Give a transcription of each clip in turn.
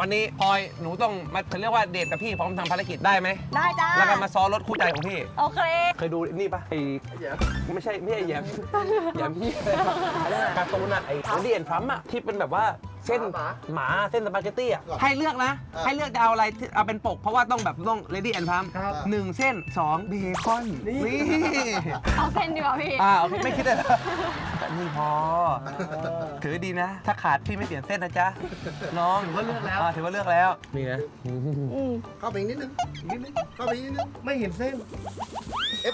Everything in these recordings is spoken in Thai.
วันนี้พลอยหนูต้องมาเขาเรียกว่าเดทกับพี่พร้อมทำภารกิจได้ไหม ได้จ้าแล้วก็มาซ้อนรถคู่ใจของพี่ โอเค เคยดูนี่ปะไอ้ไม่ใช่ไม่ใช่แยมแยมพี่อะไรนะการ์ตูนอะไอ้เดียนฟรัมอะที่เป็นแบบว่า เส้นหมาเส้นสปาเกตตี้อะให้เลือกนะ ให้เลือกจะเอาอะไรที่เอาเป็นปก เพราะว่าต้องแบบต้องเลดี้แอนฟรัมหนึ่งเส้นสองเบคอนนี่เอาเส้นดีกว่าพี่อ่าโอเคไม่คิดเลยแต่นี่พอถือดีนะ ถ้าขาดพี่ไม่เปลี่ยนเส้นนะจ๊ะน้องถือว่าเลือกแล้วถือว่าเลือกแล้วนี่นะเข้าไปอีกนิดนึงอีกนิดนึงเข้าไปอีกนิดนึงไม่เห็นเส้น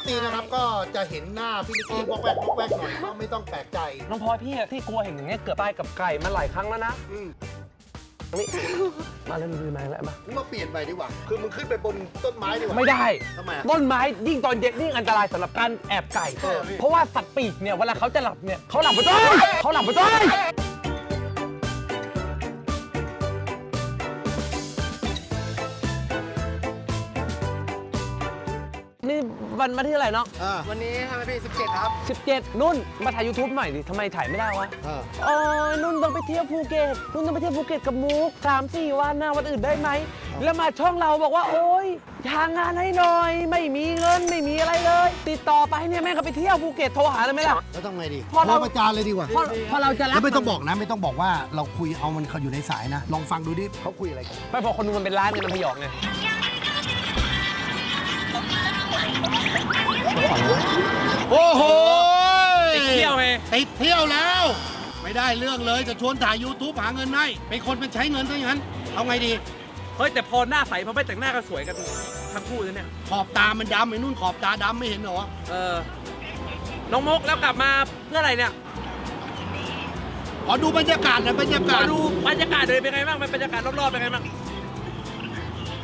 FT นะครับก็จะเห็นหน้าพี่นิกกี้วอกแวกวอกแวกหน่อยก็ไม่ต้องแปลกใจน้องพลอยพี่อะที่กลัวเห็นอย่างเงี้ยเกือบตายกับไก่มาหลายครั้งแล้วนะอืมนี่มาเล่นมือมาแล้วมามึงมาเปลี่ยนไปดีกว่า คือมึงขึ้นไปบนต้นไม้ดีกว่า ไม่ได้ทำไมอะ ต้นไม้ยิ่งตอนเย็นยิ่งอันตรายสำหรับการแอบไก่ เออพี่ เพราะว่าสัตว์ปีกเนี่ยเวลาเขาจะหลับเนี่ยเขาหลับไปด้วยเขาหลับไปด้วยนี่ วันมาที่เท่าไหร่เนาะอ่าวันนี้ทำไมพี่17 ครับ 17 นุ่นมาถ่าย YouTube หน่อยดิทำไมถ่ายไม่ได้วะเอออ๋อนุ่นต้องไปเที่ยวภูเก็ตนุ่นต้องไปเที่ยวภูเก็ตกับมุกสามสี่วันนะวันอื่นได้ไหม แล้วมาช่องเราบอกว่า โอ๊ยหางานให้หน่อย ไม่มีเงินไม่มีอะไรเลย ติดต่อไปเนี่ยแม่งก็ไปเที่ยวภูเก็ตโทรหาเลยไหมล่ะ แล้วต้องไงดีพอเราโทรประจานเลยดีกว่าเพราะเพราะเราจะรัแล้กวไม่ต้องบอกนะ ไม่ต้องบอกว่าเราคุยเอามันเขาอยู่ในสายนะ ลองฟังดูดิเขาคุยอะไรกัน ไม่พอคนดูมันเป็นร้านเนี่ยมันพยองไง โอ้โหติดเที่ยวไงติดเที่ยวแล้ว ไม่ได้เรื่องเลยจะชวนถ่าย YouTube หาเงินให้เป็นคนเป็นใช้เงินซะอย่างนั้น เอาไงดี เฮ้ยแต่พอหน้าใสพอไม่แต่งหน้าก็สวยกันทั้งคู่เลยเนี่ย ขอบตามันดำไอ้นุ่นขอบตาดำไม่เห็นเหรอ เออ น้องมกแล้วกลับมาเพื่ออะไรเนี่ยขอดูบรรยากาศหน่อยบรรยาขกาอศดูบรรยากาศเลยเป็นไงบ้างบรรยากาศรอบๆเป็นไงบ้าง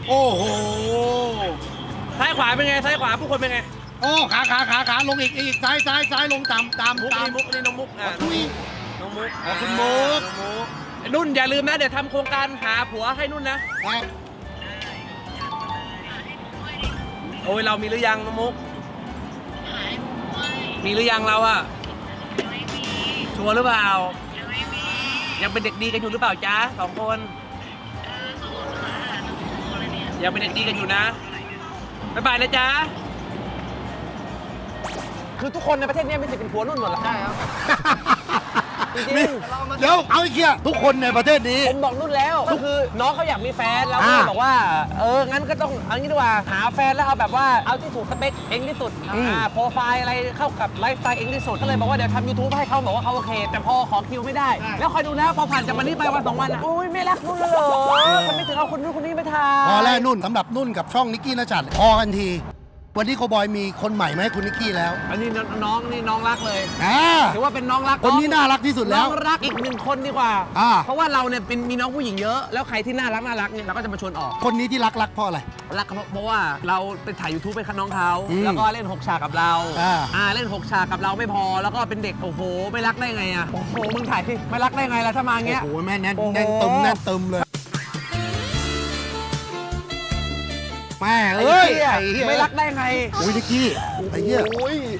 โอ้โห ซ้ายขวาเป็นไงซ้ายขวาผู้คนเป็นไงโอ้ขาขาขาขาลงอีกอีกซ้ายซ้ายซ้ายลงตามตามมุกตามนี่มุกนี่น้องมุกอะคุย น้องมุกขอบคุณมุก น้องมุกไอ้นุ่นอย่าลืมนะเดี๋ยวทำโครงการหาผัวให้นุ่นนะ ครับโอ้ยเรามีหรือยังน้องมุกมีหรือยังเราอะชัวร์หรือเปล่ายังเป็นเด็กดีกันอยู่หรือเปล่าจ๊ะสองคนยังเป็นเด็กดีกันอยู่นะ บ๊ายบายนะจ๊ะ คือทุกคนในประเทศนี้มีสิทธิ์เป็นผัวนุ่นหมดแล้วใช่ครับ จรินี่งเดี๋ยวเอาไอ้เกี้ยทุกคนในประเทศนี้ๆผมบอกนุ่นแล้วก็คือน้องเขาอยากมีแฟนแล้วก็อ่าบอกว่า เออ งั้นก็ต้องเอางี้ดีกว่าหาแฟนแล้วเอาแบบว่าเอาที่ถูกสเปคเองที่สุดอืม อ่าโปรไฟล์อะไรเข้ากับไลฟ์สไตล์เองที่สุดก็เลยบอกว่าเดี๋ยวทำยูทูบให้เขาบอกว่าเขาโอเค แต่พอขอคิวไม่ได้ แล้วคอยดูนะพอผ่านจากวันนี้ไปวันสองวันอะอุ้ยไม่รักนุ่นเลยเหรอทำไมถึงเอาคนนู้นคนนี้ไปทำพอแล้วนุ่นสำหรับนุ่นกับช่องนิกกี้นะจัดพอกันที วันนี้โคบอยมีคนใหม่มาให้คุณนิกกี้แล้วอันนี้น้องนี่น้องรักเลยอ่าถือว่าเป็นน้องรักคนนี้น่ารักที่สุดน้แล้อวงรักอีกหนึ่งคนดีกว่า อ่า เพราะว่าเราเนี่ยเป็นมีน้องผู้หญิงเยอะ แล้วใครที่น่ารักน่ารักเนี่ยเราก็จะมาชวนออก คนนี้ที่รักรักเพราะอะไร รักเขาเพราะว่าเราไปถ่าย YouTube ไปคันน้องเขาอืมแล้วก็เล่น6ฉากกับเราอ่า อ่าเล่น6ฉากกับเราไม่พอ แล้วก็เป็นเด็กโอ้โหไม่รักได้ไงอะโอ้โหมึงถ่ายที่ไม่รักได้ไงล่ะถ้ามาอย่างเงี้ย โอ้โหแม่แน่นโอ้โหแน่นตึมแน่นตึมเลย แม่เอ้ยไอ้ไอ้เหี้เหี้ยยไม่รักได้ไงโอ้ยนิกกี้ไอ้เหี้ย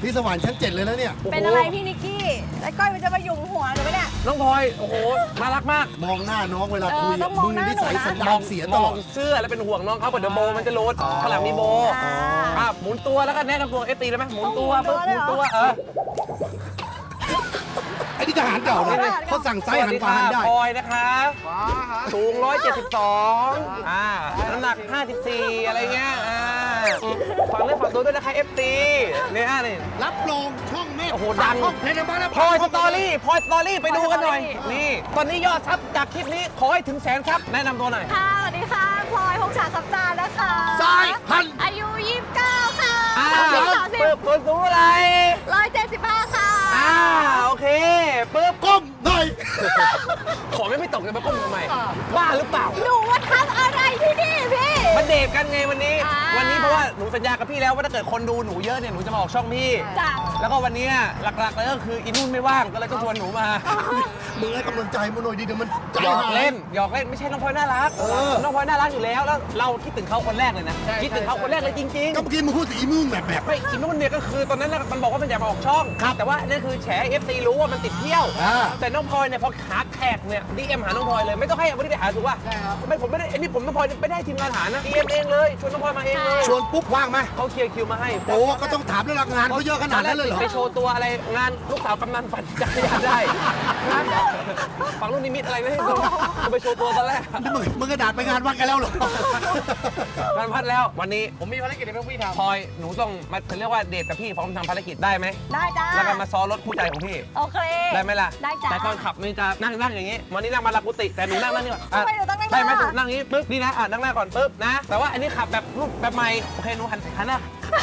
พี่สวรรค์ชั้นเจ็ดเลยแล้วเนี่ยเป็นอะไรพี่นิกกี้แล้วก้อยมันจะมาหยุมหัวหนูปะเนี่ย น้องพลอยโอ้โหน่ารักมากมองหน้าน้องเวลาเออคุยต้องมองหน้านิสัยหนูนะสันมดาอนงเสียมตอลองดเสื้อแล้วเป็นห่วงน้องเขาเดี๋ยวโบมันจะโลดอ๋อข้างหลังมีโบอ่า อะหมุนตัวแล้วก็แนะนำตัวเอฟตีเลยไหมหมุนตัวต้องหมุปึ๊บนหตัวมุนเลยเหรอตัวเออไอ้นี่ ทหารเก่านะทหารเก่าเขาสั่งซ้ายหันขวาหันได้ พลอยนะคะสูง 172อ่าน้ำหนัก 54 อะไรเงี้ยอ่าฝังเรื่องฝังตัวด้วยนะคะ FT เนี่ยนี่รับรองช่องแม่โอ้โหดังช่องเพลงในบ้านแล้วพลอยสตอรี่พลอยสตอรี่ไปดูกันหน่อย นี่ ตอนนี้ยอดซับจากคลิปนี้ ขอให้ถึงแสนครับ แนะนำตัวหน่อย ค่ะสวัสดีค่ะพลอยหกฉากสัปดาห์นะคะซ้ายหันอายุ 29 ค่ะอ่าสามสิบปึ๊บตัวสูงอะไรร้อยเจ็ดสิบห้าค่ะ อ่าโอเคปึ๊บก้มหน่อย ของไม่ไม่ตกจะมาก้มทำไมบ้าหรือเปล่า หนูว่าทำอะไรที่นี่พี่ มาเดททกันไงวันนี้ อ่า วันนี้เพราะว่าหนูสัญญากับพี่แล้วว่าถ้าเกิดคนดูหนูเยอะเนี่ยหนูจะมาออกช่องพี่ จ้ะแล้วก็วันนี้หลักๆเลยก็คืออินุ่นไม่ว่างก็เลยต้องชวนหนูมามึงให้กำลังใจมันหน่อยดิเดี๋ยวมันใจหยอกหาย เล่นหยอกเล่นไม่ใช่น้องพลอยน่ารักเออ น้องพลอยน่ารักอยู่แล้วแล้วเราคิดถึงเขาคนแรกเลยนะใช่คิดถึงเขาคนแรกเลยจริงก็เมื่อกี้มึงพูดถึงอีมึงแบบแบบๆไม่อินุ่นเนี่ยก็คือตอนนั้นน่ะมันบอกว่ามันอยากมาออกช่อง แต่ว่านั่นคือแฉเอฟซีรู้ว่ามันติดเที่ยว อ่า แต่น้องพลอยเนี่ยพอขาแขกเนี่ยดีเอ็มหาน้องพลอยเลยไม่ต้องให้วันนี้ไปหาถูกป่ะใช่ครับไม่ผมไม่ได้ไอ้นี่ผมน้องพลอยไม่ได้ทีมงานหานะดีเอ็มเองเลยชวนน้องพลอยมาเองเลยชวนปุ๊บว่างไหมเขาเคลียร์คิวมาให้โอ้ก็ต้องถามเรื่องงานเขาเยอะขนาดนั้นเลยเหรอไปโชว์ตัวอะไรงานลูกสาวกำนันปั่นจักรยานได้ ฟังลูกนิมิตอะไรไม่ให้ดูจะไปโชว์ตัวตอนแรกนี่มึงมึงกระดาษไปงานวัดกันแล้วเหรอ งานพัดแล้ววันนี้ผมมีภารกิจให้พวกพี่ทำพลอยหนูต้องมาเรียกว่าเดทกับพี่พร้อมทำภารกิจได้ไหมได้จ้าแล้วก็มาซ้อนรถคู่ใจของพี่ โอเคได้ไหมล่ะ ได้จ้า แต่ตอนขับนี่จะนั่งนั่งอย่างนี้ วันนี้นั่งมาลากุติแต่หนูนั่งนั่งนี่ก่อนทำไมหนูต้องนั่งได้ไหมหน้าหนูนั่งอย่างนี้ปึ๊บนี่นะอะนั่งหน้าก่อนปึ๊บนะ แต่ว่าอันนี้ขับแบบรูปแบบใหม่โอเคหนูหันหันหน้า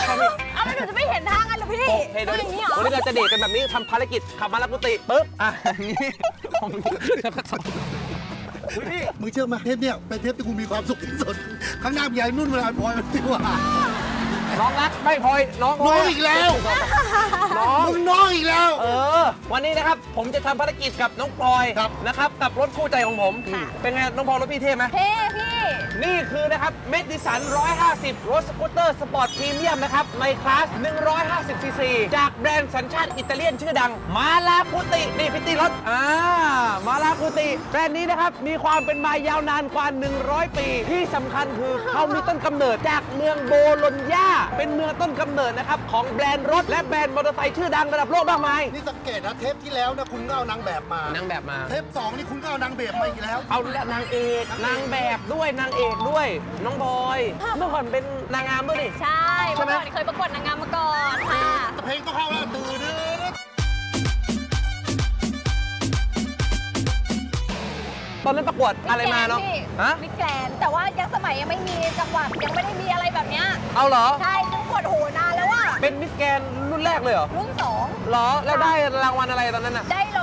เข้า นี่อ้าวแล้วหนูจะไม่เห็นทางกันเหรอพี่โอเคเดี๋ยวอย่างนี้เหรอวันนี้เราจะเดทกันแบบนี้ทำภารกิจขับมาลากุติปึ๊บอะอย่างนี้ผมแล้วก็สดอุ๊ยพี่มึงเชื่อไหมเทปเนี่ยเป็นเทปที่กูมีความสุขที่สุด ข้างหน้ามียายนุ่นเวลาพลอยมันติว่า น้องรักไม่พลอยน้องน้องอีกแล้วน้อง มึงน้องอีกแล้ว เออ วันนี้นะครับ ผมจะทำภารกิจกับน้องพลอยครับ นะครับ กับรถคู่ใจของผม เป็นไง น้องพลอยรถพี่เท่ไหม เท่พี่ นี่คือนะครับเมดิสัน 150 รถสกูตเตอร์สปอร์ตพรีเมียมนะครับ ในคลาส 150 ซีซี จากแบรนด์สัญชาติอิตาเลียนชื่อดัง มาลาคุติ นี่พิตตี้รถ อ่า มาลาคุติ แบรนด์นี้นะครับ มีความเป็นมายาวนานกว่า 100 ปี ที่สำคัญคือเขามีต้นกำเนิดจากเมืองโบโลญญาเป็นเมืองต้นกำเนิดนะครับ ของแบรนด์รถและแบรนด์มอเตอร์ไซค์ชื่อดังระดับโลกมากมายนี่สังเกตนะเทปที่แล้วนะคุณก็เอานางแบบมา นางแบบมา เทปสองนี่คุณก็เอานางแบบมาอีกแล้ว เอานางเอกนางแบบด้วยนางเอกด้วย น้องบอย เมื่อก่อนเป็นนางงามด้วยดิใช่ใช่เมื่อไหม ก่อนเคยประกวดนางงามมาก่อนค่ะ เพลงต้องเข้าแล้วตื่นเด้อ ตอนนั้นประกวดอะไรมาเนาะพี่ฮะมิสแกรนด์แต่ว่ายังสมัยยังไม่มีจังหวัดยังไม่ได้มีอะไรแบบเนี้ยเอาเหรอ ใช่ซึ่งปวดหัวนานแล้วว่าเป็นมิสแกรนด์รุ่นแรกเลยเหรอรุ่นสองเหรอแล้วได้รางวัลอะไรตอนนั้นอะได้ล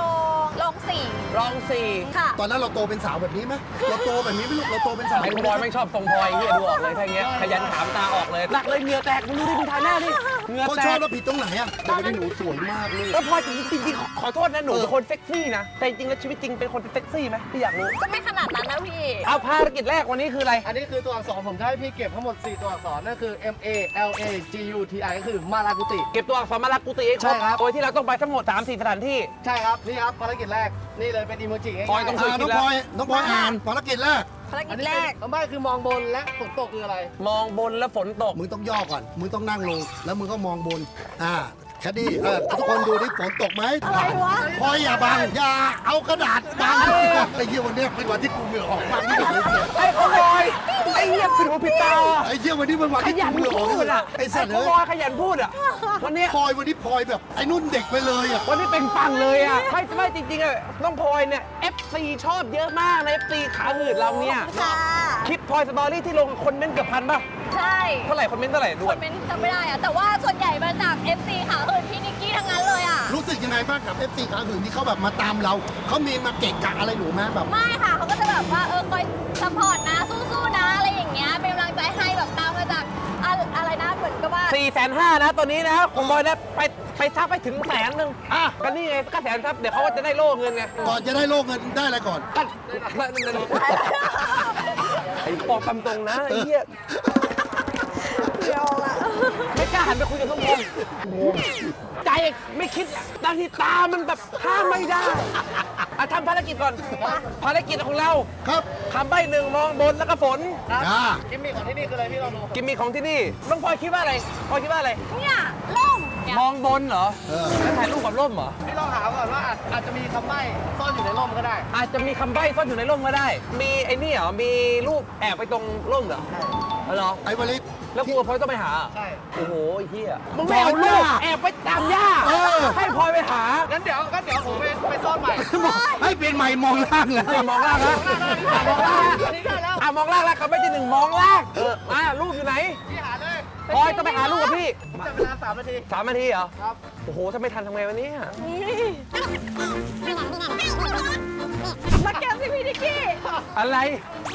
อง ลองสี่ รองสี่ค่ะ ตอนนั้นเราโตเป็นสาวแบบนี้ไหมเราโตแบบนี้ไหม่ลูกเราโตเป็นสาวไอ้บอยไม่งชอบทรงพลอยที่ดูออกเลยถ้าอย่างเงี้ยขยันถามตาออกเลยหนักเลยเหงื่อแตกมึงดูดิมึงทายหน้าดิเหงื่อเขาแตชอบกแล้วผิดตรงไหนอะแต่วันนี้หนูสวยมากเลย แล้วพลอยจริงๆจริงๆขอโทษนะหนูเออเป็นคนเซ็กซี่นะแต่จริงๆแล้วชีวิตจริงเป็นคนเซ็กซี่ไหมพี่อยากรู้ก็ไม่ขนาดนั้นนะพี่ เอาภารกิจแรกวันนี้คืออะไร อันนี้คือตัวอักษรผมจะให้พี่เก็บทั้งหมด 4 ตัวอักษรนั่นคือ M A L A G U T I ก็คือมาลากุติ เก็บตัวอักษรมาลากุติให้ครบใช่ครับโดยที่เราต้องไปทั้งหมด3 4สถานที่ ใช่ครับ นี่ครับภารกิจแรก นี่เลยเป็นอีโมจิง่ายพลอยต้องๆช่วยอ่าคิน้อดงแล้วพลอยน้องพลอยอ่านภารกิจแรกภารอักินจนี้แรเป็นก คำใบ้คือมองบนและฝนตกคืออะไร มองบนแล้วฝนตก มึงต้องย่อก่อน มึงต้องนั่งลง แล้วมึงก็มองบน อ่า แคดดี้เออทุกคนดูดิฝนตกไหมอะไรวะพลอยอย่าบัง อย่าเอากระดาษบังไอ้เหี้ยวันเนี้ยเป็นวันที่กูเหงื่อออกมากที่สุดเลยเสียไอ้ขโมยไอ้เหี้ยผิดหูผิดตาอะไอ้เหี้ยวันนี้เป็นวันขที่ยักูนเหงื่อออกพูดอะไอ้สัตว์ขเอ้โมยยขยันพูดอะวันเนี้ยพลอยวันนี้พลอยแบบไอ้นุ่นเด็กไปเลยอะ วันนี้เป็นปังเลยอะไม่ไม่จริงๆอะน้องพลอยเนี่ย FC ชอบเยอะมากใน FC ขาหืดเราเนี่ยค่ะ คลิปพลอยสตอรี่ที่ลงคนเม้นต์เกือบพันป่ะใช่เท่าไหร่คนเม้นต์เท่าไหร่ดูคก่อนนเมนต์จำไม่ได้อะแต่ว่าส่วนใหญ่มาจาก FC ค่ะ ยังไงบ้างกับ FC ขาหื่นที่เขาแบบมาตามเรา เขามีมาเกะกะอะไรหนูไหมแบบไม่ค่ะเขาก็จะแบบว่าเออคอยซัพพอร์ตนะสู้ๆนะอะไรอย่างเงี้ยเป็นกำลังใจให้แบบตามมาจากอะอะไรนะเหมือนกับว่าสี่แสนห้านะตัวนี้นะคุณบอยนะไปไปซับไปถึงแสนหนึ่งอะก็นี่ไงก็แสนซับเดี๋ยวเขาก็จะได้โล่เงินไงก่อนจะได้โลกเงินได้อะไรก่อน ก็ไอ้บอกตามตรงนะไอ้เหี้ยเดียวอะ ไม่กล้าหันไปคุยกับทุกคนใจไม่คิดบางทีตามันแบบห้ามไม่ได้อะทำภารกิจก่อน ภารกิจของเราครับคำใบ้หนึ่งมองบนแล้วก็ฝนครับอ่ากิมมี่ของที่นี่คืออะไรพี่ลองดูกิมมีของที่นี่น้องพลอยคิดว่าอะไรพลอยคิดว่าอะไร เนี่ยล่มเนี่ยมองบนเหรอเออแล้วถ่ายรูปกับร่มเหรอ พี่ลองหาก่อนว่าอาจอาจจะมีคำใบ้ซ่อนอยู่ในร่มก็ได้ อาจจะมีคำใบ้ซ่อนอยู่ในร่มก็ได้ มีไอ้นี่เหรอ มีรูปแอบไปตรงร่มเหรอเหรอไอ้วลิศ แล้วกลัวพลอยต้องไปหา ใช่ โอ้โหไอ้เหี้ยมึงไม่เอาลูกแอบไปตามย่าเออให้พลอยไปหา งั้นเดี๋ยวงั้นเดี๋ยวผมไปไปซ่อนใหม่ให้เปลี่ยนใหม่มองล่างเลยอะมองล่างนะอะมองล่างนะอันนี้ได้แล้วอะมองล่างแล้วคำใบ้ที่หนึ่งมองล่างเออมารูปอยู่ไหนพี่หาเลยพลอยต้องไปหาลูกกับพี่จับเวลา3นาทีสามนาทีเหรอครับโอ้โหถ้าไม่ทันทำไงวันนี้มาเก็บสิพี่นิกกี้อะไร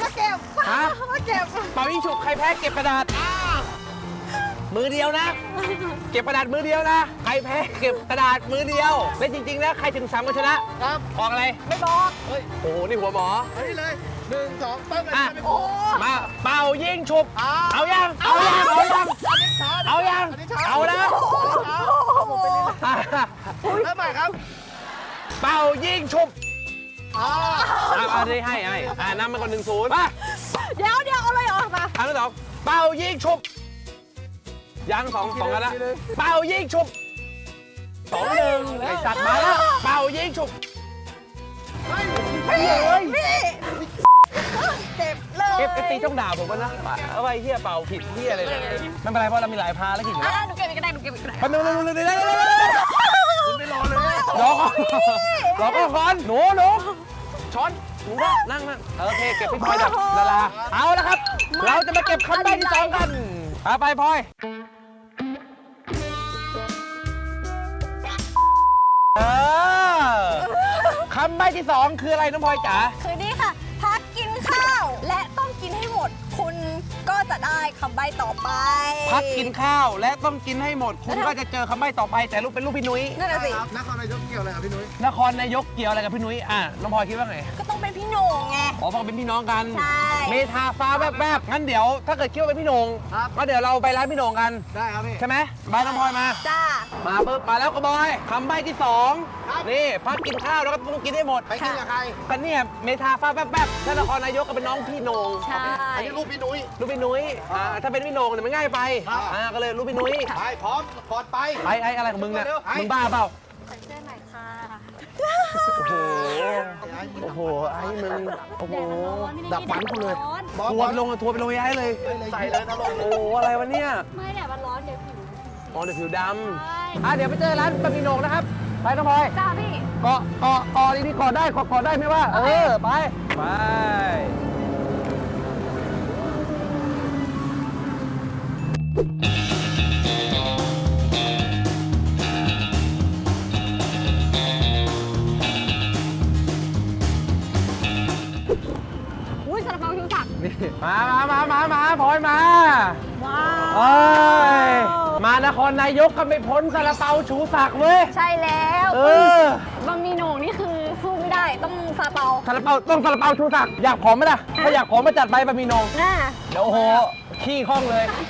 มาเก็บฮะมาเก็บเป่ายิงฉุบใครแพ้เก็บกระดาษ มือเดียวนะ เก็บกระดาษมือเดียวนะ ใครแพ้เก็บกระดาษมือเดียว และจริงๆนะใครถึงสามคนชนะครับออกอะไร ไม่บอกเฮ้ยโอ้โห นี่หัวหมอเฮ้ยเลยหนึ่งสองปั้งกันอะไม่โอ้โอ้มาเป่ายิงฉุบอ่าเอายัง เอายัง เอายัง อันนี้ช้าเอายัง นนี้ช้าเอานะอันนี้ช้าเอาผมไปเรื่อยอะๆเริ่มใหม่ครับเป่ายิงฉุบอ่าอะเอาได้ให้ให้อ่านำมาก่อนหนึ่งศูนย์มาเดี๋ยวเดี๋ยวเอาเลยเหรอมาอันที่สองเป่ายิงฉุบ ยังสองสองกันละเป่ายิงฉุบสองหนึ่งไอสัตว์มาแล้ว เป่ายิงฉุบพี่พี่เจ็บเลยเอฟเอฟตีต้องด่าผมกันนะเอาไว้เฮียเป่าผิดเฮียอะไรเนี่ยไม่เป็นไรเพราะเรามีหลายพาแล้วกินอยู่อะแล้วหนูเก็บอีกก็ได้หนูเก็บอีกก็ได้แป๊บนึงนึงนึงนึงนึงคุณไม่รอเลยรอก่อนรอก่อนหนูหนูช้อนหนูก็นั่งนั่งโอเคเก็บพี่พลอยจากดาราเอาละครับ เราจะมาเก็บคำใบ้ที่สองกันไปไปพลอย เออคำใบ้ที่สองคืออะไรน้องพลอยจ๋า คือนี่ค่ะ พักกินข้าว และต้องกินให้หมด คุณ ก็จะได้คำใบ้ต่อไปพักกินข้าวและต้องกินให้หมด คุณก็จะเจอคำใบ้ต่อไป แต่รูปเป็นรูปพี่นุ้ยนั่นน่ะสิครับนครนายกเกี่ยวอะไรกับพี่นุ้ยนครนายกเกี่ยวอะไรกับพี่นุ้ยอะน้องพลอยคิดว่าไงก็ต้องเป็นพี่โหน่งไงอ๋อเพราะเป็นพี่น้องกัน ใช่ เมทาฟ้าแวบๆงั้นเดี๋ยวถ้าเกิดคิดว่าเป็นพี่โหนงครับก็เดี๋ยวเราไปร้านพี่โหนงกันได้ครับพี่ ใช่ไหมบายน้องพลอยมา จ้า มาปุ๊บมาแล้วกระบอยคำใบ้ที่สองครับ นี่พักกินข้าวแล้วก็ต้องกินให้หมดไปกินกับใคร กันเนี่ยเมทาฟ้าแวบๆถ้านครนายกก็เป็นน้องพี่โหนงใช่ อันนี้รูปพี่นุ้ยรูปพี่นุ้ยอ่าถ้าเป็นพี่โหนงเนี่ยมันง่ายไปครับ อ่าก็เลยรูปพี่นุ้ยไปพร้อมกอดไป ไอ้ไอ้อะไรของมึงเนี่ยเร็วไอ้มึงบ้าเปล่าใส่เสื้อหน่อยค่ะโอ้โหโอ้โหไอ้มึงโอ้โหดับฝันกูเลยบอสทัวร์ไปลงอะทัวร์ไปลงย้ายเลยใส่เลยตลกโอ้โหอะไรวะเนี่ยไม่แดดมันร้อนเดี๋ยวผิวอ๋อเดี๋ยวผิวดใช่ำอะเดี๋ยวไปเจอร้านบะหมี่โหนงนะครับไปน้องพลอยจ้าพี่ เกาะเกาะเกาะดีๆเกาะได้เกาะเกาะได้ไหมว่า เออไปไป อุ้ยซาลาเปาคิวสักนี่มามามามามาพลอยมาว้าเอ้ยมานครนายกก็ไม่พ้นซาลาเปาชูศักดิ์เว้ย ใช่แล้วเออ บะหมี่โหน่งนี่คือสู้ไม่ได้ต้องซาลาเปาซาลาเปาต้องซาลาเปาชูศักดิ์อยากผอมไหมล่ะ ถ้าอยากผอมมาจัดไปบะหมี่โหนงน่าเดี๋ยวโอ้โห ขี้ข้องเลยนี่ทอกเหรอ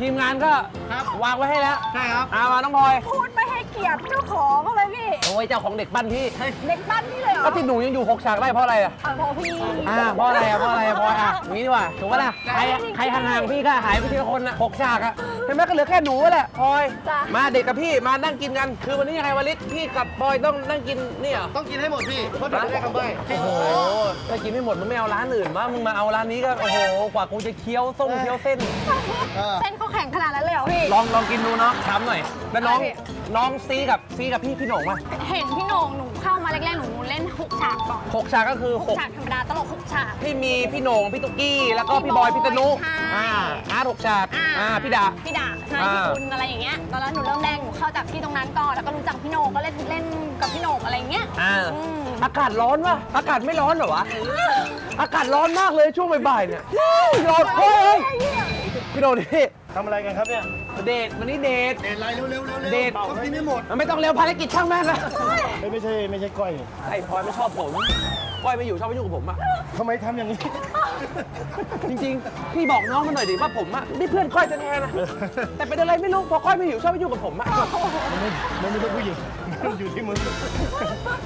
ทีมงานก็ครับวางไว้ให้แล้วใช่ครับอามาน้องพลอย พูดไม่ให้ เกียรติเจ้าของเขาเลยพี่ โอ้ยเจ้าของเด็กปั้นพี่เด็กบ้านนี่เลยเหรอก็ที่หนูยังอยู่หกฉากได้เพราะอะไรอะอะพอพี่อ่าเพราะอะไรอะเพราะอะไรอะพลอยอะอย่างนี้ดีกว่าถูกปะล่ะใครอะใครห่างๆพี่ก็หายไปทีละคนอะหกฉากอะเห็นไหมก็เหลือแค่หนูแหละพลอยจ้ะ มาเด็กกับพี่มานั่งกินกัน คือวันนี้ยังไงวะลิศพี่กับพลอยต้องนั่งกินนี่เหรอต้องกินให้หมดพี่เพราะเดี๋ยวจะได้คำใบ้โอ้โหถ้ากินไม่หมดมึงไม่เอาร้านอื่นวะมึงมาเอาร้านนี้ก็โอ้โหกว่ากูจะเคี้ยวส้มเคี้ยวเส้น เออเส้นเขาแข็งขนาดนั้นเลยเหรอพี่ ลองลองกินดูเนาะถามหน่อยแล้วน้องอะไรพี่ น้องซีกับซีกับพี่พี่หนงมาเห็นพี่โหน่งหนูเข้ามาแรกๆหนูเล่นหกฉากก่อนหกฉากก็คือหหกกฉากธรรมดาตลกหกฉากที่มีพี่โหนงพี่ตุ๊กกี้ แล้วก็พี่พี่บอยบอยพี่ตนุใช่อ่าอาร์ตหกฉากอ่าพี่ดาพี่ดาใช่อ่าพี่คุณอะไรอย่างเงี้ยตอนนั้นหนูเริ่มแรกหนูเข้าจากที่ตรงนั้นก่อนแล้วก็รู้จักพี่โหน่งก็เล่นเล่นกับพี่โหน่งอะไรอย่างเงี้ยอ่าอืมอากาศร้อนวะอากาศไม่ร้อนเหรอวะอากาศร้อนมากเลยช่วงบ่ายๆเนี่ยร้อนเฮ้ยพี่โดนี่ ทำอะไรกันครับเนี่ย เดทวันนี้เดท เดทไลน์เร็วๆเร็วๆเดทต้องกินให้หมดมันไม่ต้องเร็วภารกิจช่างแม่งละไม่ใช่ไม่ใช่ก้อยไอ้พลอยไม่ชอบผมก้อยไม่อยู่ชอบไม่ยุ่งกับผมอะทำไมทำอย่างนี้ จริงๆ พี่บอกน้องมาหน่อยดิว่าผมอะนี่เพื่อนก้อยจะแทนนะแต่เป็นอะไรไม่รู้พอก้อยไม่อยู่ชอบไม่ยุ่งกับผมอะมันไม่ใช่ผู้หญิงมัน อยู่ที่มึง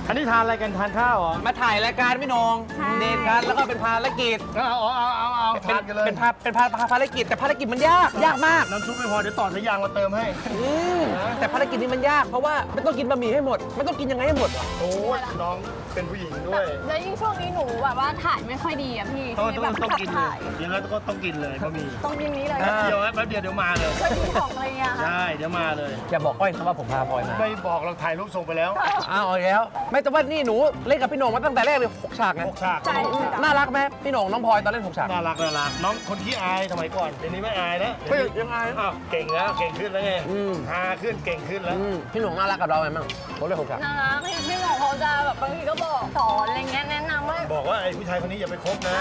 อันนี้ทานอะไรกันทานข้าวเหรอมาถ่ายรายการพี่โหนงเดทกันแล้วก็เป็นภารกิจเอาเอาเอาเอาเอาเป็นทานกันเลยเป็นภาเป็นภาภารกิจแต่ภารกิจมันยากยากมากน้ำซุปไม่พอเดี๋ยวต่อสายยางมาเติมให้ อืมแต่ภารกิจนี้มันยากเพราะว่าไม่ต้องกินบะหมี่ให้หมดไม่ต้องกินยังไงให้หมดวะโอ้ยน้องเป็นผู้หญิงด้วยแล้วยิ่งช่วงนี้หนูแบบว่าถ่ายไม่ค่อยดีอะพี่ต้องที่ต้องแบบต้องขับกินเลถ่ายยอย่างนั้นก็ต้องกินเลยบะหมี่ต้องกินนี้เลยอ่าเดี๋ยวแป๊บเดียวเดี๋ยวมาเลยช่วยดูของอะไรเงี้ยค่ะใช่เดี๋ยวมาเลย อย่าบอกก้อยนะว่าผมพาพลอยมาไม่บอกเราถ่ายถ่ายรูปส่งไปแล้วอ้าวเอาอีกแล้ว ไม่แต่ว่านี่หนูเล่นกับพี่โหน่งมาตั้งแต่แรกเลยหกฉากไงหกฉากใช่ใช่น่ารักไหมพี่โหน่งน้องพลอยตอนเล่นหกฉากน่ารักน่ารักน้องคนขี้อายสมัยก่อนเดี๋ยวนี้ไม่อายแล้วเฮ้ยยังไงอ้าวเก่งแล้วเก่งขึ้นแล้วไงอืมฮาขึ้นเก่งขึ้นแล้ว อืมพี่โหน่งน่ารักกับเราไหมมั่งเขาเล่นหกฉาก น่ารักพี่พี่หมอเขาจะแบบบางทีก็บอกสอนอะไรเงี้ยแนะนำว่า บอกว่าไอ้ผู้ชายคนนี้อย่าไปคบนะ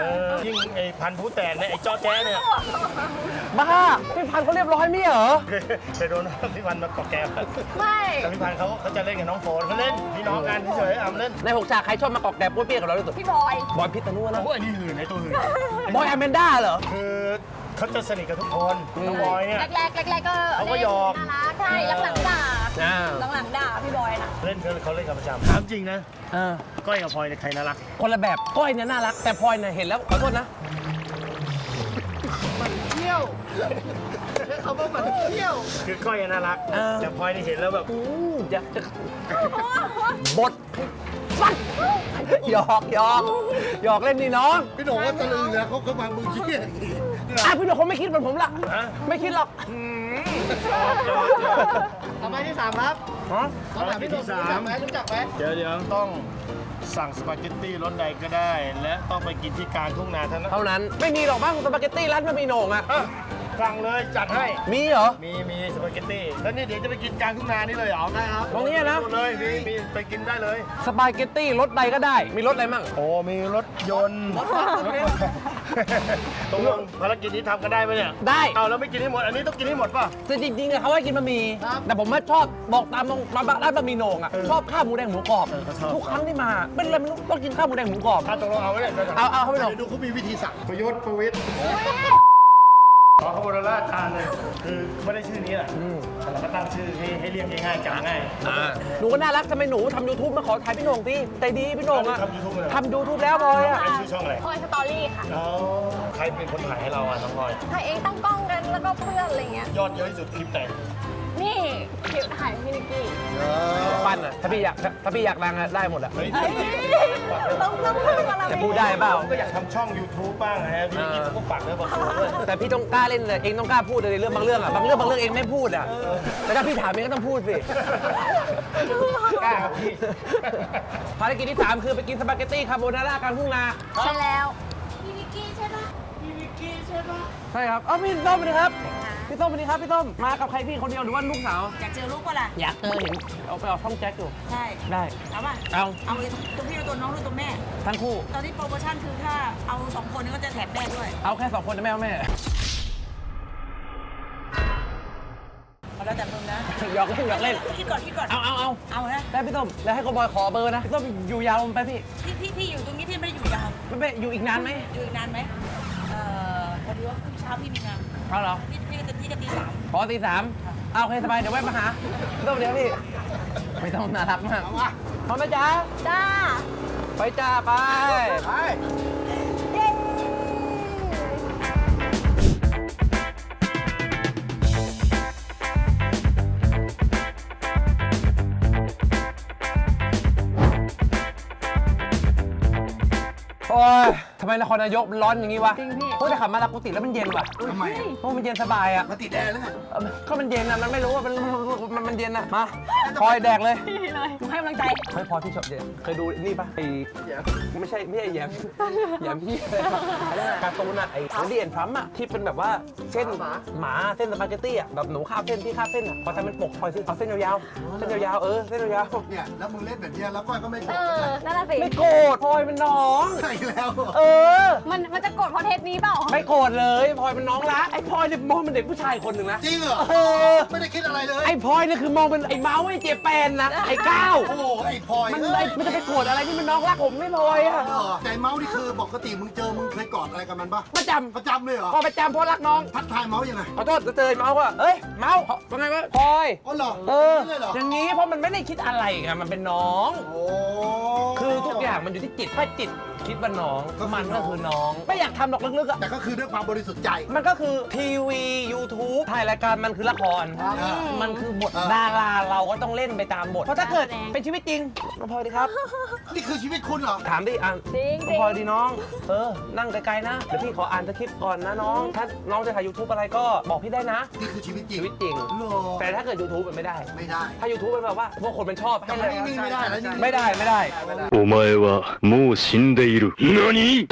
เออยิ่งไอ้พันธุ์ผู้แตนเนี่ยไอ้จ้อแจ้เนี่ย บ้าพี่พันธุ์เขาเรียบร้อยไม่เหรอไปโดนพี่พันธุ์มาเกาะแก้วไม่ แต่พี่พันธุ์เขาเขาจะเล่นกับน้องโฟนเขาเล่นพี่น้องกันเฉยๆอะมาเล่นในหกฉากใครชอบมากอกแกบปุ้ยเปี้ยกับเราที่สุดพี่บอย บอยพิษตะนุ่นะโอ้ยอันนี้หื่นไอ้ตัวหื่นบอยอแมนด้าเหรอ คือเขาจะสนิทกับทุกคนน้องบอยเนี่ย แรกๆแรกๆก็เขาก็หยอก น่ารักใช่หลังๆด่าอ่า หลังๆด่าพี่บอยนะเล่นเขาเขาเล่นกันประจำถามจริงนะเออก้อยกับพลอยเนี่ยใครน่ารักคนละแบบก้อยเนี่ยน่ารักแต่พลอยเนี่ยเห็นแล้วขอโทษนะ เที่ยว เขาบอกมันเที่ยว คือก้อยน่ารักเออแต่พลอยนี่เห็นแล้วแบบอืมจะจะบทฟัดหยอกหยอกหยอกเล่นนี่น้องพี่หนุ่มว่าตะลึงนะเขาเขามามึงเชี่ยอย่างนี้อะพี่หนุ่มเขาไม่คิดเหมือนผมละฮะไม่คิดหรอกยอมยอมยอมต่อไปที่สามครับฮะต้องถามพี่หนุ่มที่รู้สาจัมกไหมรู้จักไหมเดี๋ยวเดี๋ยวต้องสั่งสปาเกตตี้รสใดก็ได้ และต้องไปกินที่กลางทุ่งนาเท่านั้น เท่านั้น ไม่มีหรอกบ้างสปาเกตตี้ร้านมันมีโหน่งอะอะ สั่งเลยจัดให้ มีเหรอ มีมีสปาเกตตี้แล้วนี่เดี๋ยวจะไปกินกลางทุ่งนานี่เลยเหรอได้ครับตรงนี้นะเลยมีมีไปกินได้เลย สปาเกตตี้รสใดก็ได้ มีรสอะไรมั่ง โอ้มีรถยนต์รถตรงลงภารกิจนี้ทำกันได้ไหมเนี่ยได้ เอาแล้วไม่กินให้หมดอันนี้ต้องกินให้หมดป่ะแต่จริงๆอะเขาให้กินบะหมี่แต่ผมว่าชอบบอกตามตรงร้านร้านบะหมี่โหน่งอะชอบข้าวหมูแดงหมูกรอบเออก็ชอบทุกครั้งที่มาเป็นอะไรไม่รู้ต้องกินข้าวหมูแดงหมูกรอบถ้าตกลงเอาไว้เนี่ยเอาเอาเข้าไปหน่อยเดี๋ยวดูเขามีวิธีสั่งประยุทธ์ประวิทย์ ขอขบวนราชทานเลยคือไม่ได้ชื่อนี้แหละแต่เราก็ตั้งชื่อให้ให้เรียกง่ายๆจำง่าย หนูก็น่ารักทำไมหนูทำยูทูบมาขอถ่ายพี่โหน่งตีใจดีพี่โหน่งอะทำ YouTube เลยเหรอ ทำยูทูบแล้วบอยอะไอ้ชื่อช่องอะไร พลอยสตอรี่ค่ะอ๋อใครเป็นคนถ่ายให้เราอะน้องพลอยถ่ายเองตั้งกล้องกันแล้วก็เพื่อนอะไรเงี้ย ยอดเยอะที่สุดคลิปไหน นี่คลิปถ่ายพี่นิกกี้ปั้นอะถ้าพี่อยากถ้าพี่อยากดังอะได้หมดอะเฮ้ยเฮ้ยต้องต้องพึ่งบารมีจะพูดได้เปล่าผมก็อยากทำช่อง YouTube บ้างนะฮะพี่กินก็ฝากเนื้อฝากตัวด้วยแต่พี่ต้องกล้าเล่นเลยเองต้องกล้าพูดเลยเรื่องบางเรื่องอะบางเรื่องบางเรื่องเองไม่พูดอะแต่ถ้าพี่ถามเองก็ต้องพูดสิกล้าครับพี่ภารกิจที่ 3 คือไปกินสปาเกตตี้คาโบนาร่ากลางทุ่งนาใช่แล้วใช่ครับเอ้าพี่ส้มสวัสดีครับ พี่ส้มสวัสดีครับพี่ส้มมากับใครพี่คนเดียวหรือว่าลูกสาวอยากเจอลูกป่ะล่ะ อยากเจอเห็นเอาไปออกช่องแจ็คอยู่ใช่ ได้เอาป่ะ เอาเอาเลยตัวพี่หรือตัวน้องหรือตัวแม่ ทั้งคู่ ตอนนี้โปรโมชั่นคือถ้าเอาสองคนนี้ก็จะแถมแม่ด้วย เอาแค่สองคนนะแม่เอาแม่เอาแล้วแต่มึงนะหยอกเล่นหยอกเล่นคิดก่อนคิดก่อน เอาเอาเอาเอานะได้พี่ส้มแล้วให้โกบอยขอเบอร์นะพี่ส้มอยู่ยาวไปพี่พี่พี่พี่อยู่ตรงนี้พี่ไม่ได้อยู่ยาวไม่ไม่อยู่อีกนานไหมอยู่อีกนานไหมเอ่อพอดีว่าพรุ่งเช้าพี่มีงาน เอาเหรอพี่พี่ก็จะพี่จะตีสามขอตีสามเอาโอเคสบายเดี๋ยวแวะมาหาพี่ส้มเดี๋ยวพี่ไม่ต้องน่ารักมากพร้อมไหมจ๊ะจ้าไปจ้าไปไปเย้โอ้ยทำ ไมนครนายกมันร้อนอย่างงี้วะจริงพี่เพราะแต่ขับมาแล้วกูติดแล้วมันเย็นว่ะทำไมอะเพราะมันเย็นสบายอะมาติดแอร์แล้วไงเออก็มันเย็นอะมันไม่รู้ว่ามันมันมันเย็นอะมาคอยแดกเลยพี่เลยหนูให้กำลังใจ เฮ้ยพอที่ชอบเย็นเคยดูนี่ปะไอ้ไม่ใช่ไม่ใช่แยมแยมพี่อะไรนะการ์ตูนอะไอ้โรดี้แอนทรัมป์อะที่เป็นแบบว่าเส้นหมาเส้นสปาเกตตี้อะแบบหนูข้าวเส้นพี่ข้าวเส้นอะพอทำเป็นปกคอยสิเอาเส้นยาวๆเส้นยาวๆเออเส้นยาวเนี่ยแล้วมึงเล่นแบบเนี้ยแล้วก้อยก็ไม่โกรเอธอ นั่นแหละสิๆไม่โกรธพลอยเป็นน้อง ใช่แล้ว เออมันมันจะกดเพราะเทปนี้เปล่า ไม่โกรธเลยพลอยเป็นน้องรักไอ้พลอยเนี่ยมองเป็นเด็กผู้ชายคนหนึ่งนะจริงเหรอ เออไม่ได้คิดอะไรเลย ไอ้พลอยเนี่ยคือมองเป็นไอ้เมาส์ไอ้เจแปนนะไอ้ก้าวโอ้โหไอ้พลอยมันเอ้ไอ้ยมันจะไปโกรธอะไรที่มันน้องรักผมไม่พลอยอะเออใจเมาส์นี่คือปกติมึงเจอมึงเคยกอดอะไรกับมันปะประจประจำเลยเหรอำพอประจำเพราะรักน้อง ทักทายเมาส์ยังไงขอโทษจะเจอเมาส์ว่าเอ้ยเมาส์เป็นไงวะพลอยอ๋อเหรอเออนี่เลยเหรออย่างนี้เพราะมันไม่ได้คิดอะไรไงมันเป็นน้อง โอ้คือทุกอย่างมันอยู่ที่จิตถ้าจิตคิดว่าน้อง ก็คือ มันก็ น้อง คือน้อง ไม่อยากทำหรอกลึกๆอ่ะ แต่ก็คือด้วยความบริสุทธิ์ใจ มันก็คือทีวี YouTube ถ่ายรายการมันคือละคร อ่า มันคือบท เออ ดาราเราก็ต้องเล่นไปตามบท เพราะถ้าเกิดเป็นชีวิตจริงน้องพลอยดีครับ นี่คือชีวิตคุณเหรอ ถามดิอ่ะ จริง น้องพลอยดีน้อง เออ นั่งไกลๆนะ เดี๋ยวพี่ขออ่านสคริปต์ก่อนนะน้อง ถ้าน้องจะถ่าย YouTube อะไรก็บอกพี่ได้นะ นี่คือชีวิตจริง ชีวิตจริง เหรอ แต่ถ้าเกิด YouTube มันไม่ได้ ไม่ได้ ถ้า YouTube มันแบบว่าพวกคนมันชอบ แต่ ให้ มัน เลย นิ่งๆไม่ได้แล้วนี่ ไม่ได้ไม่ได้ お前はもう死んでいる。 いる。何？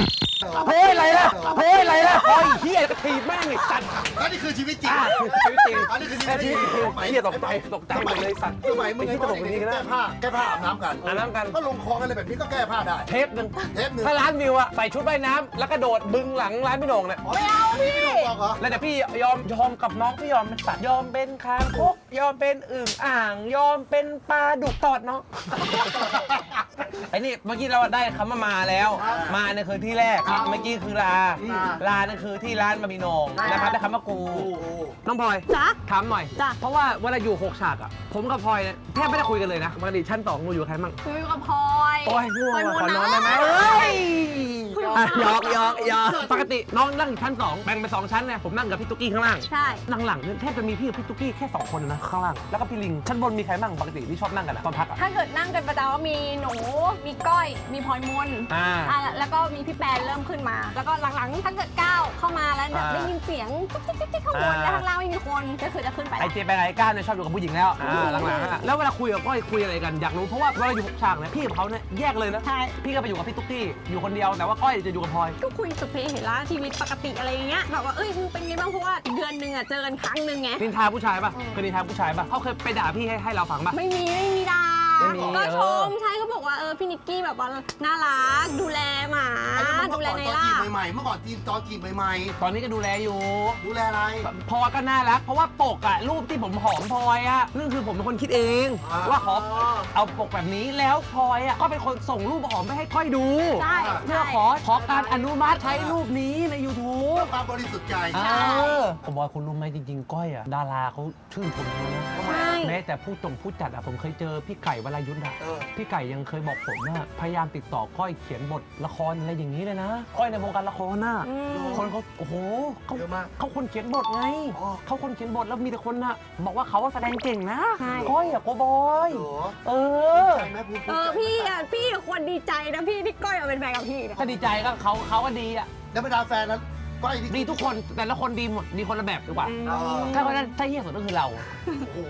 เฮ้ยอะไรล่ะเฮ้ยอะไรล่ะเฮ้ยเฮียกระถีบแม่งไอ้สัตว์แล้วนี่คือชีวิตจริงอะคือชีวิตจริงอันนี้คือชีแค่วิตจชีริวิงตจริงเฮียตกใจตกใจหมดเลยสัตว์สมัยมึงไอ้ที่ตลกจริงๆนะแก้ผ้าแก้ผ้าอาบน้ำกันอาบน้ำกันก็ลงคลองอะไรแบบนี้ก็แก้ผ้าได้ เทปหนึ่งเทปหนึ่งถ้าร้านวิวอะใส่ชุดว่ายน้ำแล้วกระโดดบึงหลังร้านพี่โหน่งเนี่ยไม่เอาพี่ไม่ต้องบอกเหรอแล้วเดี๋ยวพี่ยอมยอมกับน้องพี่ยอมเป็นสัตว์ยอมเป็นคางคกยอมเป็นอึ่งอ่างยอมเป็นปลาดุกตอดน้องไอ้นี่เมื่อกี้เราได้คำว่ามาแล้ว มาเนี่ยคือที่แรกเมื่อกี้คือลา ลาเนี่ยคือที่ร้านบะหมี่โหนงนะครับได้คำว่ากู น้องพลอยจ๊ะ ถามหน่อย จ้ะ เพราะว่าเวลาอยู่หกฉากอะผมกับพลอยเนี่ยแทบไม่ได้คุยกันเลยนะปกติชั้นสองหนูอยู่กับใครมั่งคุยกับพลอยโอ้ยง่วงพลว่ะขอมูนอนได้ไหมเอ้เอ้ยย อะหยอกหยอกหยอกปกติน้องนั่งอยู่ชั้นสองแบ่งเป็นสองชั้นไงผมนั่งกับพี่ตุ๊กกี้ข้างล่างใช่หลังๆเนี่ยแทบจะมีพี่กับพี่ตุ๊กกี้แค่สองคนนะข้างล่างแล้วก็พี่ลิงชั้นบนมีใครบ้างปกติที่ชอบนั่งกันอะตอนพักอะถ้าเกิดนั่งกันประจำก็มีหนู มีก้อย มีพลอยมนอ่า อะแล้วก็มีพี่แปนเริ่มขึ้นมา แล้วก็หลังๆ ถ้าเกิดก้าวเข้ามาแล้วแบบอ่าได้ยินเสียงจิ๊กจิ๊กจิ๊กจิ๊กข้างบนอ่า แล้วข้างล่างไม่มีคนก็คือจะขึ้นไปไอเจไปไอก้าวเนี่ยชอบอยู่กับผู้หญิงแล้วอ่าหลังๆอะแล้วเวลาคุยกับก้อยคุยอะไรกันอยากรู้เพราะว่าเวลาอยู่หกฉากเนี่ยพี่กับเขาเนี่ยแยกเลยนะใช่ พี่ก็ไปอยู่กับพี่ตุ๊กกี้อยู่คนเดียวแต่ว่าก้อยจะอยู่กับพลอย ก็คุยสุเพเหระชีวิตปกติอะไรอย่างเงี้ยแบบว่าเอ้ยมึงเป็นไงบ้างเพราะว่าเดือนหนึ่งอะเจอกันครั้งหนึ่งไงนินทาผู้ชายป่ะเคยนินทาผู้ชายป่ะเขาเคยไปด่าพี่ให้ให้เราฟังป่ะไม่มีไม่มีด่า ไม่มีก็เออชมใช่เขาบอกว่าเออพี่นิกกี้แบบว่าน่ารักดูแลหมาไอ้นี่มันดูเมื่อแลก่อนในตอนล่าจีบใหม่ๆเมื่อก่อนจีบตอนจีบใหม่ตอนนี้ก็ดูแลอยู่ ๆดูแลอะไรพลอยก็น่ารัก เพราะว่าปกอะรูปที่ผมหอมพลอยอะนั่นคือผมเป็นคนคิดเองอ่าว่าขอเอาปกแบบนี้แล้วพลอยอะก็เป็นคนส่งรูปหอมไปให้ก้อยดูใช่เพื่อใช่ ขอขอการอนุมัติใช้รูปนี้ใน YouTube ความบริสุทธิ์ใจเออผมบอกคุณรู้ไหมจริงๆ ก้อยอะดาราเขาชื่นชมเขานะใช่ แม้แต่ผู้ตรงผู้จัดอะผมเคยเจอพี่ไก่วรายุทธ์อะเออ พี่ไก่ยังเคยบอกผมว่าพยายามติดต่อก้อยเขียนบทละครอะไรอย่างนี้เลยนะก้อยในวงการละครน่ะอืม คนเขาโอ้โหเขาเยอะมากเขาคนเขียนบทไงอ๋อ เขาคนเขียนบทแล้วมีแต่คนน่ะบอกว่าเขาว่าแสดงเก่งนะใช่ ก้อยอะโกบอยเหรอเออใจไหมพูดเออพี่อะพี่ควรดีใจนะพี่ที่ก้อยมาเป็นแฟนกับพี่เนี่ยถ้าดีใจก็เขาเขาก็ดีอะแล้วบรรดาแฟนนั้น ก้อยดีทุกคนแต่ละคนดีหมดดีคนละแบบดีกว่าเออถ้าคนนั้นถ้าเฮี้ยสุดก็คือเรา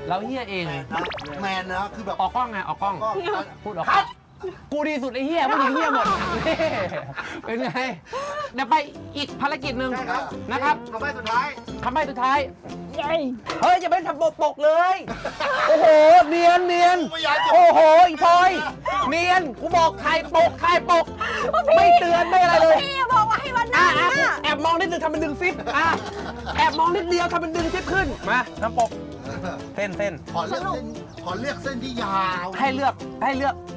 เราเฮี้ยเอง แมนนะแมนนะคือแบบออกกล้องไงออกกล้อง ก็พูดออกกล้องกูดีสุดไอ้เฮี้ยไม่ดีเฮี้ยหมดนี่เป็นไง เดี๋ยวไปอีกภารกิจหนึ่งใช่ครับนะครับ คำใบ้สุดท้าย คำใบ้สุดท้าย เฮ้ยจะไม่ทำปกปกเลย โอ้โห เนียนเนียนกูไม่อยากจะโอ้โหอีพลอย เนียน กูบอกถ่ายปกถ่ายปก ไม่เตือนไม่อะไรเลย พี่อะบอกว่าให้วันอะนั้นอะน่ะแอบมองนิดนึงทำเป็นดึงซิปอะแอบมองนิดเดียวทำเป็นดึงซิปขึ้น มาน้ำปก เส้นเส้นขอเลือกเส้นขอเลือกเส้นที่ยาว ให้เลือกให้เลือกตรงนี้แบบ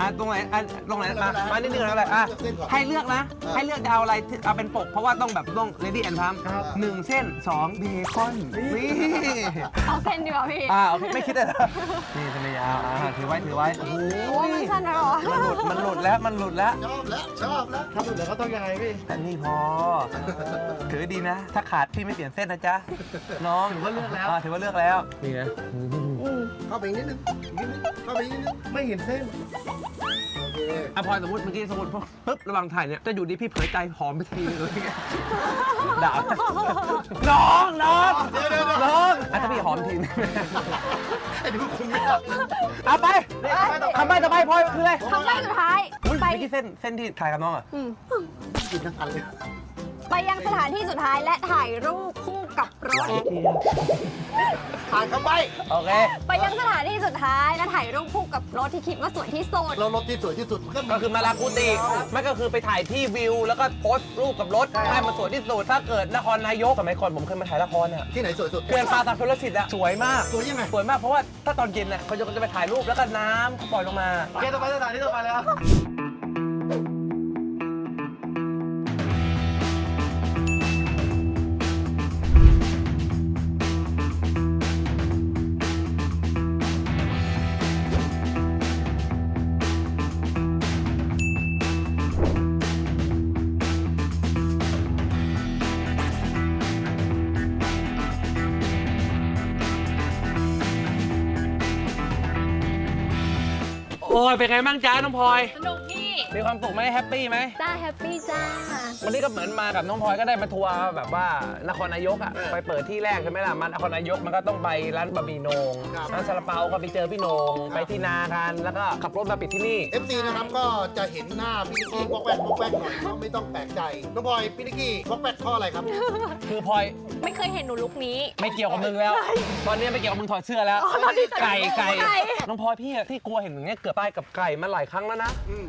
อะตรงไหนอะตรงไหนมาไม่เป็นไรมานิดนึงแล้วอะไรอะเลือกเส้นก่อนให้เลือกนะเออให้เลือกจะเอาอะไรที่เอาเป็นปก เพราะว่าต้องแบบต้อง ready and time หนึ่งเส้นสองเบคอนนี่เอาเส้นดีกว่าพี่อ่าโอเคไม่คิดเลยเหรอนี่จะไม่ยาวอ่าถือไว้ถือไว้โอ้โหโอ้มันสั้นแล้วเหรอมันหลุดมันหลุดแล้วมันหลุดแล้วชอบแล้วชอบแล้วถ้าสุดแล้วก็ต้องยังไงพี่แต่นี่พอถือดีนะ ถ้าขาดพี่ไม่เปลี่ยนเส้นนะจ๊ะน้องถือว่าเลือกแล้วถือว่าเลือกแล้วนี่นะ เข้าไปอีกนิดนึงอีกนิดนึงเข้าไปอีกนิดนึงไม่เห็นเส้น โอเคอะพลอยสมมติเมื่อกี้สมมติปุ๊บระหว่างถ่ายเนี่ยจะอยู่ดีพี่เผยใจหอมไปทีนึงเลยด่าน้องน้องน้องอะถ้าพี่หอมทีนึงไอ้นี่คุณไม่ได้เอาไปคำใบ้ต่อไปพลอยคืออะไรคำใบ้สุดท้าย อุ้ยไป เมื่อกี้เส้นเส้นที่ถ่ายกับน้องอะอืมกินทั้งอันเลย ไปยังสถานที่สุดท้ายและถ่ายรูปคู่กับรถ ผ่านคำใบ้โอเค ไปยังสถานที่สุดท้ายและถ่ายรูปคู่กับรถที่คิดว่าสวยที่สุด เรารถที่สวยที่สุดมันก็มี ก็คือมาลากูติมันก็คือไปถ่ายที่วิว แล้วก็โพสต์รูปกับรถให้มันสวยที่สุดถ้าเกิดนครนายกสมัยก่อนผมเคยมาถ่ายละครอะที่ไหนสวยสุดเขื่อนปลาสักชลสิทธิ์อะสวยมาก สวยยังไงสวยมากเพราะว่าถ้าตอนเย็นน่ะเขาจะจะไปถ่ายรูปแล้วก็น้ำเขาปล่อยลงมา โอเคต่อไปสถานที่ต่อไปเลย อยเป็นไงบ้างจ้าน้องพลอย สนุ มีความสุขไหมแฮปปี้ไหมจ้าแฮปปี้จ้า วันนี้ก็เหมือนมากับน้องพลอยก็ได้มาทัวร์แบบว่านครนายกอะไปเปิดที่แรกใช่ไหมล่ะมันนครนายกมันก็ต้องไปร้านบะหมี่โหนงร้านซาลาเปาก็ไปเจอพี่โหนงไปที่นากันแล้วก็ขับรถมาปิดที่นี่ FC นะครับก็จะเห็นหน้าพี่นิกกี้วอกแวกวอกแวกหน่อยก็ไม่ต้องแปลกใจน้องพลอยพี่นิกกี้วอกแวกข้ออะไรครับ คือพลอยไม่เคยเห็นหนูลุกนี้ ไม่เกี่ยวกับมึงแล้ว ตอนนี้ไม่เกี่ยวกับมึงถอดเสื้อแล้วตอนนี้ถอดไก่ไก่ไก่ น้องพลอยพี่อะที่กลัวเห็นอย่างเงี้ยเกือบตายกับไก่มาหลายครั้งแล้วนะอืม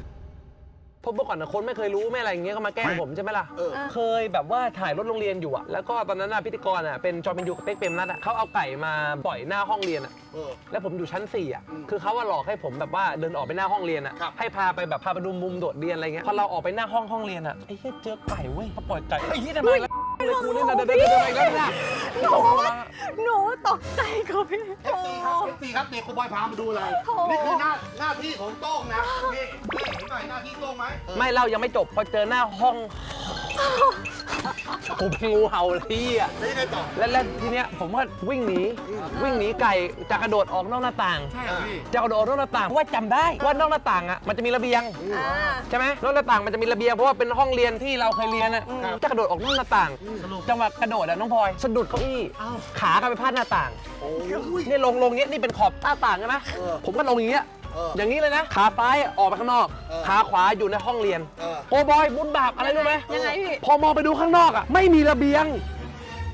เพราะเมื่อก่อนนะคนไม่เคยรู้ไม่อะไรอย่างเงี้ยก็มาแกล้งผมใช่ไหมล่ะ เออ เคยแบบว่าถ่ายรถโรงเรียนอยู่อะแล้วก็ตอนนั้นน่ะพิธีกรอะเป็นจอเป็นยูกับเป๊กเปรมนัทอะเขาเอาไก่มาปล่อยหน้าห้องเรียนอะเออ แล้วผมอยู่ชั้น4อะอืมคือเขาว่าหลอกให้ผมแบบว่าเดินออกไปหน้าห้องเรียนอะครับ ให้พาไปแบบพาไปดูมุมโดดเรียนอะไรเงี้ยพอเราออกไปหน้าห้องห้องเรียนอะไอ้เหี้ยเจอไก่เว้ยเขาปล่อยไก่ไอ้เหี้ยทำไมแล้ว เลยกูเนี่นเดินเดินเดินไปแล้วเนี่ยหนูหนูตกใจกับพี่โอ้ FC ครับ FC ครับเด็กคุณบอยพามาดูอะไรนี่คือหน้าหน้าที่ของโต้งนะนี่นี่เห็นหน่อยหน้าที่โต้งไหมเออไม่เรายังไม่จบพอเจอหน้าห้องกูเป็นงูเห่าเลยพี่อะแล้วยังไงต่อแล้วแล้วทีเนี้ยผมก็วิ่งหนีวิ่งหนีไก่จะกระโดดออกนอกหน้าต่าง ใช่เหรอพี่ จะกระโดดออกนอกหน้าต่างเพราะว่าจำได้ว่านอกหน้าต่างอะมันจะมีระเบียง อ่า ใช่ไหมนอกหน้าต่างมันจะมีระเบียงเพราะว่าเป็นห้องเรียนที่เราเคยเรียนอะจะกระโดดออกนอกหน้าต่างจังหวะกระโดดอะน้องพลอยสะดุดเก้าอี้ ขากันไปพาดหน้าต่างโอ้ยนี่ลงลงเงี้ยนี่เป็นขอบหน้าต่างใช่ไหมเออผมก็ลงอย่างเงี้ยเอออย่างนี้เลยนะ ขาซ้ายออกไปข้างนอกเออขาขวาอยู่ในห้องเรียนเออโกบอยบุญบาปอะไรรู้ไหมยังไงพี่พอมองไปดูข้างนอกอะไม่มีระเบียง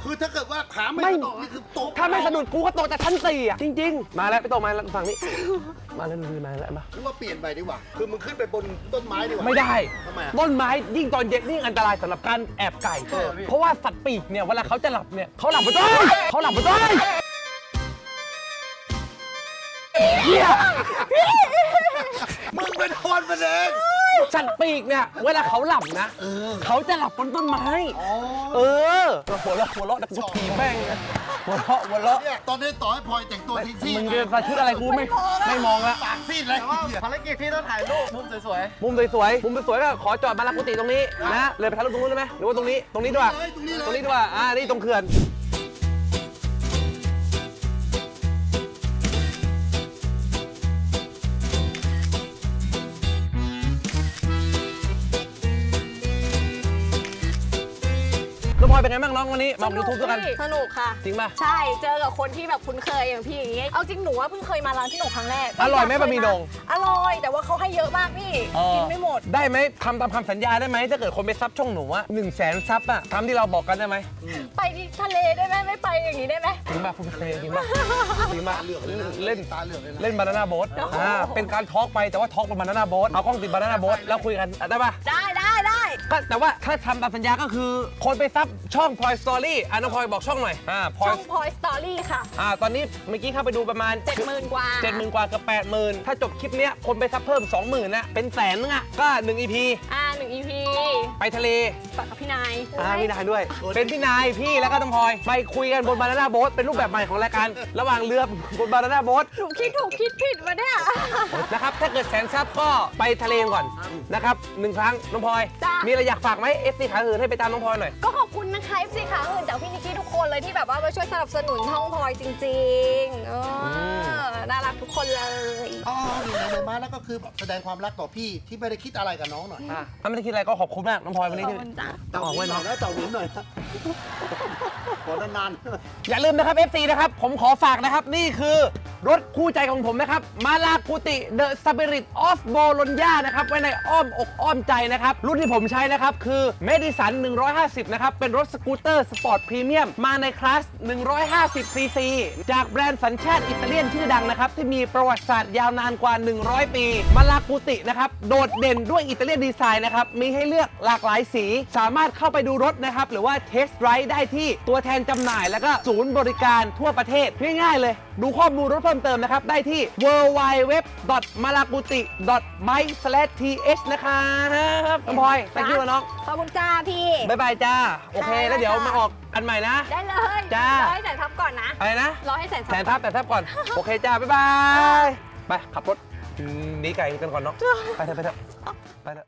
คือถ้าเกิดว่าขาไม่ไม่กระโดดนี่คือตกถ้าไม่สะดุดกูก็ตกจากชั้นสี่อะ จริง ๆ มาแล้วไปตกมาแล้วฝั่งนี้ มาแล้วมาแล้วมาคือว่าเปลี่ยนไปดีกว่า คือมึงขึ้นไปบนต้นไม้ดีกว่าไม่ได้ทำไมอะ ต้นไม้ยิ่งตอนเย็นยิ่งอันตรายสำหรับการแอบไก่ เออพี่ เพราะว่าสัตว์ปีกเนี่ยเวลาเขาจะหลับเนี่ยเขาหลับไปด้วยเขาหลับไปด้วยเฮียมึงเป็นโดนมันเองสัตว์ปีกเนี่ยเวลาเขาหลับนะเออเขาจะหลับบนต้นไม้อ๋อเออหัวเราะหัวเราะแต่กูถีบแม่งนะหัวเราะหัวเราะเนี่ยตอนนี้ต่อให้พลอยแต่งตัวที่ซี่มึงจะใส่ชุดอะไรกูไม่ไม่มองละปากซีดเลยแต่ว่าภารกิจพี่ต้องถ่ายรูปมุมสวยมุมสวยๆมุมสวยๆก็ขอจอดมาลักกุฏิตรงนี้นะเลยไปถ่ายรูปตรงนู้นได้ไหมหรือว่าตรงนี้ตรงนี้ดีกว่าเลยตรงนี้เลยตรงนี้ดีกว่าอ่านี่ตรงเขื่อน องพลอยเป็นไงบ้างน้องวันนี้มาออกยูทูบด้วยกัน สนุกค่ะจริงป่ะ ใช่เจอกับคนที่แบบคุ้นเคยอย่างพี่อย่างเงี้ยเอาจริงหนูว่าเพิ่งเคยมาร้านพี่หนูครั้งแรกอร่อยไหมบะหมี่โหน่งอร่อยแต่ว่าเขาให้เยอะมากพี่เออ กินไม่หมด ได้ไหมทำตามคำสัญญาได้ไหมถ้าเกิดคนไปซับช่องหนูอะหนึ่งแสนซับอะทำที่เราบอกกันได้ไหมไปที่ทะเลได้ไหมไม่ไปอย่างนี้ได้ไหม จริงป่ะคุณเคยจริงป่ะจริงป่ะตาเหลือกเลยนะเล่นตาเหลือกเลยนะเล่นบานาน่าโบ๊ทอ่าเป็นการทอล์กไปแต่ว่าทอล์กเป็นบานาน่าโบ๊ทเอากล้องติดบานาน่าโบ๊ทแล้วคุยกันอะได้ป่ะได้ได้ได้ ก็แต่ว่าถ้าทำตามสัญญาก็คือ คนไปซับช่อง Ploy Story อะน้องพลอยบอกช่องหน่อยอ่าช่ Ploy องพอยสตอรี่ค่ะ อ่าตอนนี้เมื่อกี้เข้าไปดูประมาณ 70,000กว่า เจ็ดหมื่นกว่าเกับแปดหมื่นถ้าจบคลิปเนี้ยคนไปซับเพิ่ม20,000นะเป็นแสนนึงอะก็1 EP อ่า หนึ่ง EP ไปทะเลฝากกับพี่นายอ่าพี่นายด้วย เป็นพี่นายพี่แล้วก็น้องพลอย ไปคุยกันบนบานาน่าโบ๊ทเป็นรูปแบบใหม่ของรายการ ระหว่างเรือบนบานาน่าโบ๊ทหนูคิดถูกคิดผิดมาเนี่ย นะครับ ถ้าเกิดแสนซับก็ไปทะเลก่อนนะครับหนึ่งครั้งน้องพลอย จ้ะ มีอะไรอยากฝากไหมเอฟซีขาหืนให้ไปตามน้องพลอยหน่อย ก็ขอบคุณนะคะ FC ขาอื่นจากพี่นิกกี้ทุกคนเลยที่แบบว่ามาช่วยสนับสนุนช่องพลอยจริงๆเออน่ารักทุกคนเลย อ๋อนี่ในมาแล้วก็คือแบบแสดงความรักต่อพี่ที่ไม่ได้คิดอะไรกับน้องหน่อย อะถ้าไม่ได้คิดอะไรก็ขอบคุณมากน้องพลอยวันนี้ขอที่บคุณจ้ะเต่าออกหไว้นิหน่เนาะอยนะเต่าหนิหน่อยนะขอนานๆ อย่าลืมนะครับ FC นะครับ ผมขอฝากนะครับ นี่คือ รถคู่ใจของผมนะครับ มาลากุติ The Spirit of Bologna นะครับ ไว้ในอ้อมอกอ้อมใจนะครับ รุ่นที่ผมใช้นะครับ คือ Medison 150 นะครับ เป็นรถสกูตเตอร์สปอร์ตพรีเมียม มาในคลาส 150 ซีซี จากแบรนด์สัญชาติอิตาเลียนชื่อดังนะครับ ที่มีประวัติศาสตร์ยาวนานกว่า 100 ปี มาลากุตินะครับ โดดเด่นด้วยอิตาเลียนดีไซน์นะครับ มีให้เลือกหลากหลายสี สามารถเข้าไปดูรถนะครับ หรือว่าเทสต์ไรด์ได้ที่ตัวแทนจำหน่าย แล้วก็ศูนย์บริการทั่วประเทศง่ายๆเลย ดูข้อมูลรถเพิ่มเติมนะครับ ได้ที่ www.malaguti.my/th นะครับน้องพลอย thank you น้อง ขอบคุณจ้าพี่ บ๊ายบายจ้า โอเค ได้แล้วเดี๋ยวค่ะ มาออกอันใหม่นะ ได้เลยจ้า รอให้แสนทับก่อนนะ อะไรนะ รอให้แสนทับแสนทับแต่ทับก่อน โอเคจ้า บ๊ายบาย ไป ขับรถหนีไก่กันก่อนเนาะ ไปเถอะไปเถอะ